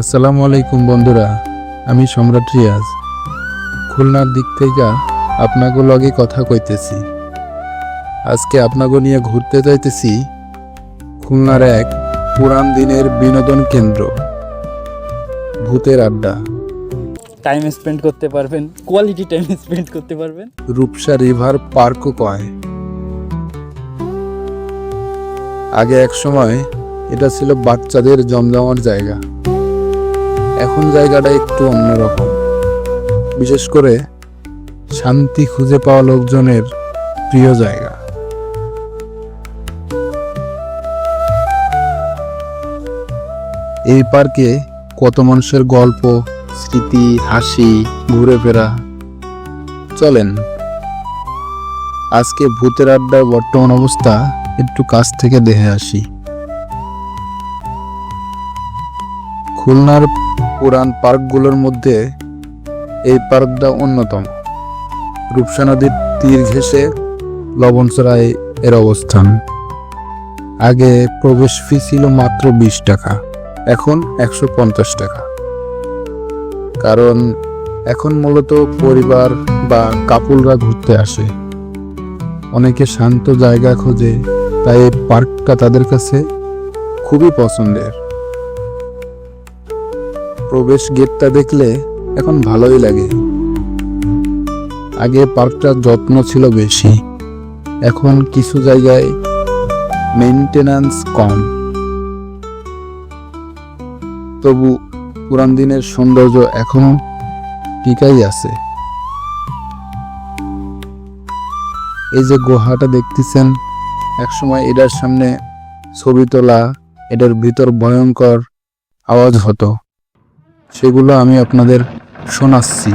আসসালামু আলাইকুম বন্ধুরা আমি সম্রাট রিয়াজ। খুলনার দিক থেকে আপনাকে লগে কথা কইতেছি। আজকে আপনাকে নিয়ে ঘুরতে যাইতেছি খুলনার এক পুরান দিনের বিনোদন কেন্দ্র। ভূতের আড্ডা। টাইম স্পেন্ড করতে পারবেন কোয়ালিটি টাইম স্পেন্ড করতে পারবেন। রূপসা রিভার পার্কও কয়। আগে এক সময় এটা ছিল বাচ্চাদের জমজমার জায়গা। এখন জায়গাটা একটু অন্যরকম। বিশেষ করে শান্তি খুঁজে পাওয়া লোকজনের প্রিয় জায়গা। এই পার্কে কত মানুষের গল্প, স্মৃতি, হাসি, ঘুরে ফেরা। চলেন, আজকে ভূতের আড্ডার বর্তমান অবস্থা একটু কাছ থেকে দেখে আসি। খুলনার পুরান পার্কগুলোর মধ্যে এই পার্কটা অন্যতম। রূপসা নদীর তীর ঘেঁষে লবণচড়ায় এর অবস্থান। আগে প্রবেশ ফি ছিল মাত্র বিশ টাকা, এখন একশো পঞ্চাশ টাকা। কারণ এখন মূলত পরিবার বা কাপুলরা ঘুরতে আসে। অনেকে শান্ত জায়গা খোঁজে, তাই এই পার্কটা তাদের কাছে খুবই পছন্দের। প্রবেশ গেটটা দেখলে এখন ভালোই লাগে। আগে পার্কটার যত্ন ছিল বেশি। এখন কিছু জায়গায় মেনটেন্যান্স কম। তবু পুরান দিনের সৌন্দর্য এখনও টিকাই আছে। এই যে গুহাটা দেখতেছেন, একসময় এটার সামনে ছবি তোলা, এটার ভিতর ভয়ঙ্কর আওয়াজ হতো। সেগুলো আমি আপনাদের শোনাচ্ছি।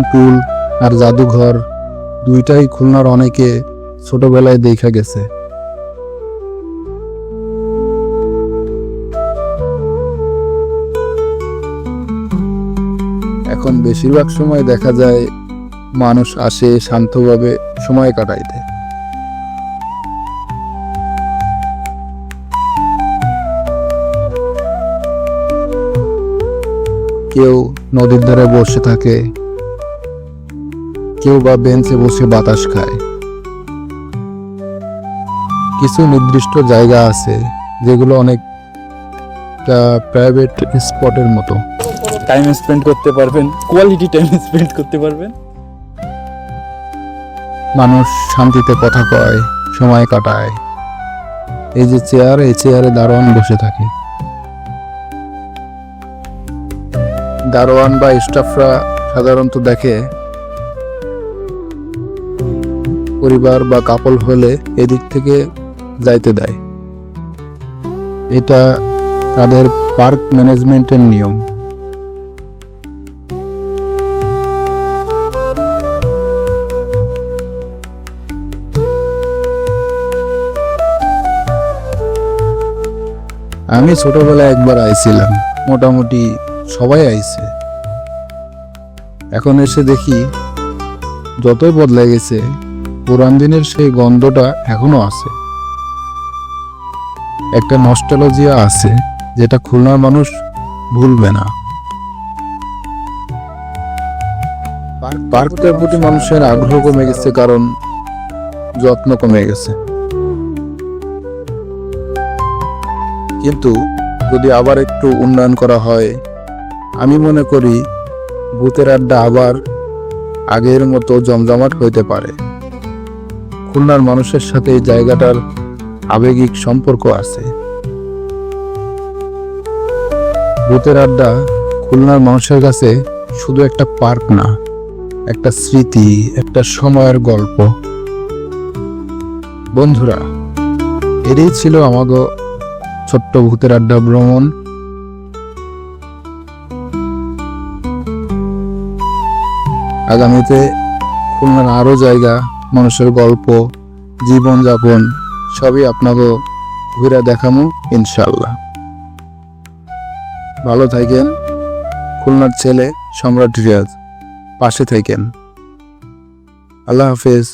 সুইমিং পুল আর জাদুঘর দুইটাই খুলনার অনেকে ছোটবেলায় দেখা গেছে। এখন বেশিরভাগ সময় দেখা যায় মানুষ আসে শান্তভাবে সময় কাটাইতে। কেউ নদীর ধারে বসে থাকে কেউ বা বেঞ্চে বসে বাতাস খায়। কিছু নির্দিষ্ট জায়গা আছে যেগুলো অনেক প্রাইভেট স্পটের মতো। টাইম স্পেন্ড করতে পারবেন কোয়ালিটি টাইম স্পেন্ড করতে পারবেন। মানুষ শান্তিতে কথা কয় সময় কাটায়। এই যে চেয়ার এই চেয়ারে দারোয়ান বসে থাকে। দারোয়ান বা স্টাফরা সাধারণত দেখে পরিবার বা কাপল হলে এদিক থেকে যাইতে দেয়। এটা তাদের পার্ক ম্যানেজমেন্টের নিয়ম। আমি ছোটবেলায় একবার আইছিলাম। মোটামুটি সবাই আইছে। এখন এসে দেখি যতই বদলে গেছে পুরান দিনের সেই গন্ধটা এখনও আছে। একটা নস্টালজিয়া আছে যেটা খুলনার মানুষ ভুলবে না। পার্কটার প্রতি মানুষের আগ্রহ কমে গেছে কারণ যত্ন কমে গেছে। কিন্তু যদি আবার একটু উন্নয়ন করা হয় আমি মনে করি ভূতের আড্ডা আবার আগের মতো জমজমাট হইতে পারে। খুলনার মানুষের সাথে এই জায়গাটার আবেগিক সম্পর্ক আছে। ভূতের আড্ডা খুলনার মানুষের কাছে শুধু একটা পার্ক না, একটা স্মৃতি, একটা সময়ের গল্প। বন্ধুরা, এরই ছিল আমাগো ছোট্ট ভূতের আড্ডা ভ্রমণ। আগামীতে খুলনার আরও জায়গা মানুষের গল্প, জীবনযাপন, সবই আপনাকে ঘুরে দেখামো ইনশাল্লাহ ভালো থাকেন। খুলনার ছেলে সম্রাট রিয়াজ, পাশে থাকেন। আল্লাহ হাফেজ।